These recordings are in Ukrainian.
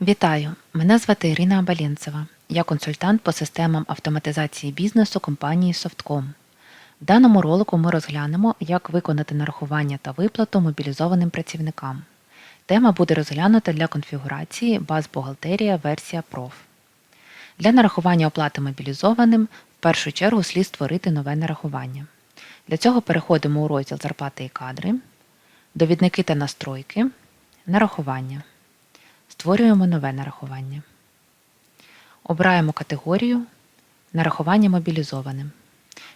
Вітаю! Мене звати Ірина Абалєнцева. Я консультант по системам автоматизації бізнесу компанії Softcom. В даному ролику ми розглянемо, як виконати нарахування та виплату мобілізованим працівникам. Тема буде розглянута для конфігурації баз бухгалтерія версія PROF. Для нарахування оплати мобілізованим в першу чергу слід створити нове нарахування. Для цього переходимо у розділ Зарплати і кадри, довідники та настройки, нарахування. Створюємо нове нарахування. Обираємо категорію Нарахування мобілізованим.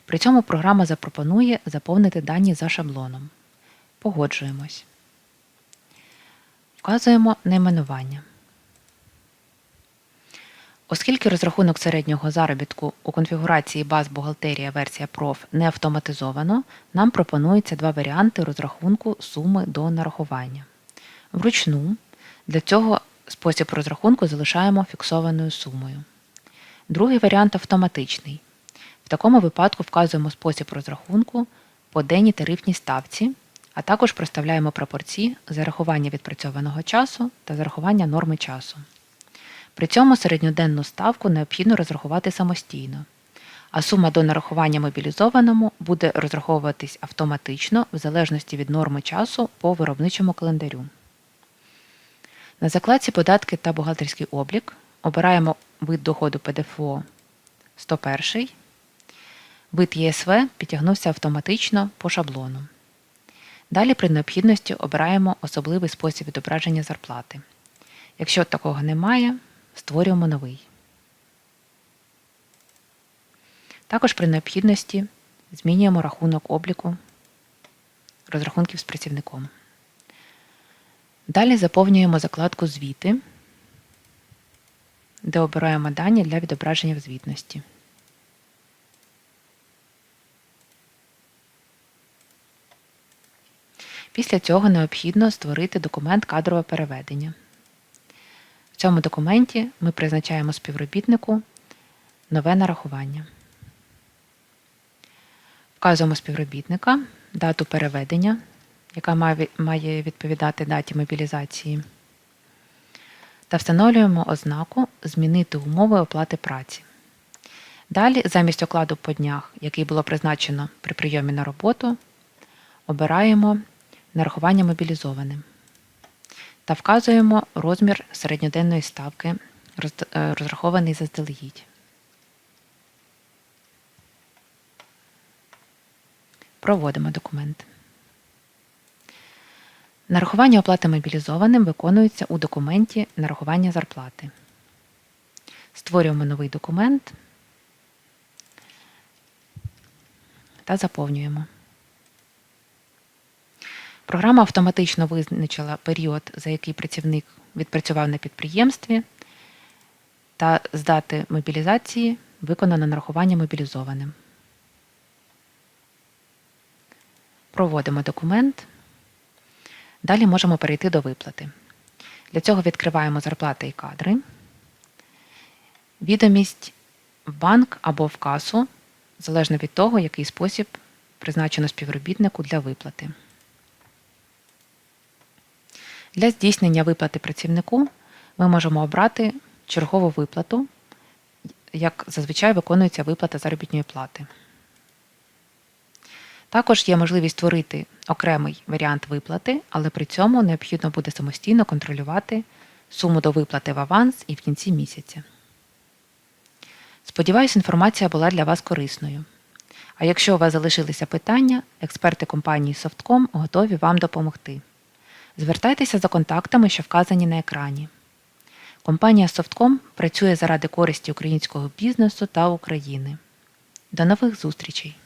При цьому програма запропонує заповнити дані за шаблоном. Погоджуємось. Вказуємо найменування. Оскільки розрахунок середнього заробітку у конфігурації баз бухгалтерія версія PROF не автоматизовано, нам пропонується два варіанти розрахунку суми до нарахування. Вручну для цього спосіб розрахунку залишаємо фіксованою сумою. Другий варіант автоматичний. В такому випадку вказуємо спосіб розрахунку по денній тарифній ставці, а також проставляємо пропорції зарахування відпрацьованого часу та зарахування норми часу. При цьому середньоденну ставку необхідно розрахувати самостійно, а сума до нарахування мобілізованому буде розраховуватись автоматично в залежності від норми часу по виробничому календарю. На закладці Податки та бухгалтерський облік обираємо вид доходу ПДФО 101. Вид ЄСВ підтягнувся автоматично по шаблону. Далі при необхідності обираємо особливий спосіб відображення зарплати. Якщо такого немає, створюємо новий. Також при необхідності змінюємо рахунок обліку розрахунків з працівником. Далі заповнюємо закладку Звіти, де обираємо дані для відображення в звітності. Після цього необхідно створити документ кадрове переведення. В цьому документі ми призначаємо співробітнику нове нарахування. Вказуємо співробітника, дату переведення яка має відповідати даті мобілізації, та встановлюємо ознаку Змінити умови оплати праці. Далі, замість окладу по днях, який було призначено при прийомі на роботу, обираємо нарахування мобілізованим та вказуємо розмір середньоденної ставки, е, розрахований заздалегідь. Проводимо документ. Нарахування оплати мобілізованим виконується у документі нарахування зарплати. Створюємо новий документ та заповнюємо. Програма автоматично визначила період, за який працівник відпрацював на підприємстві, та з дати мобілізації виконано нарахування мобілізованим. Проводимо документ. Далі можемо перейти до виплати. Для цього відкриваємо зарплати і кадри, відомість в банк або в касу, залежно від того, який спосіб призначено співробітнику для виплати. Для здійснення виплати працівнику ми можемо обрати чергову виплату, як зазвичай виконується виплата заробітної плати. Також є можливість створити окремий варіант виплати, але при цьому необхідно буде самостійно контролювати суму до виплати в аванс і в кінці місяця. Сподіваюсь, інформація була для вас корисною. А якщо у вас залишилися питання, експерти компанії Softcom готові вам допомогти. Звертайтеся за контактами, що вказані на екрані. Компанія Softcom працює заради користі українського бізнесу та України. До нових зустрічей!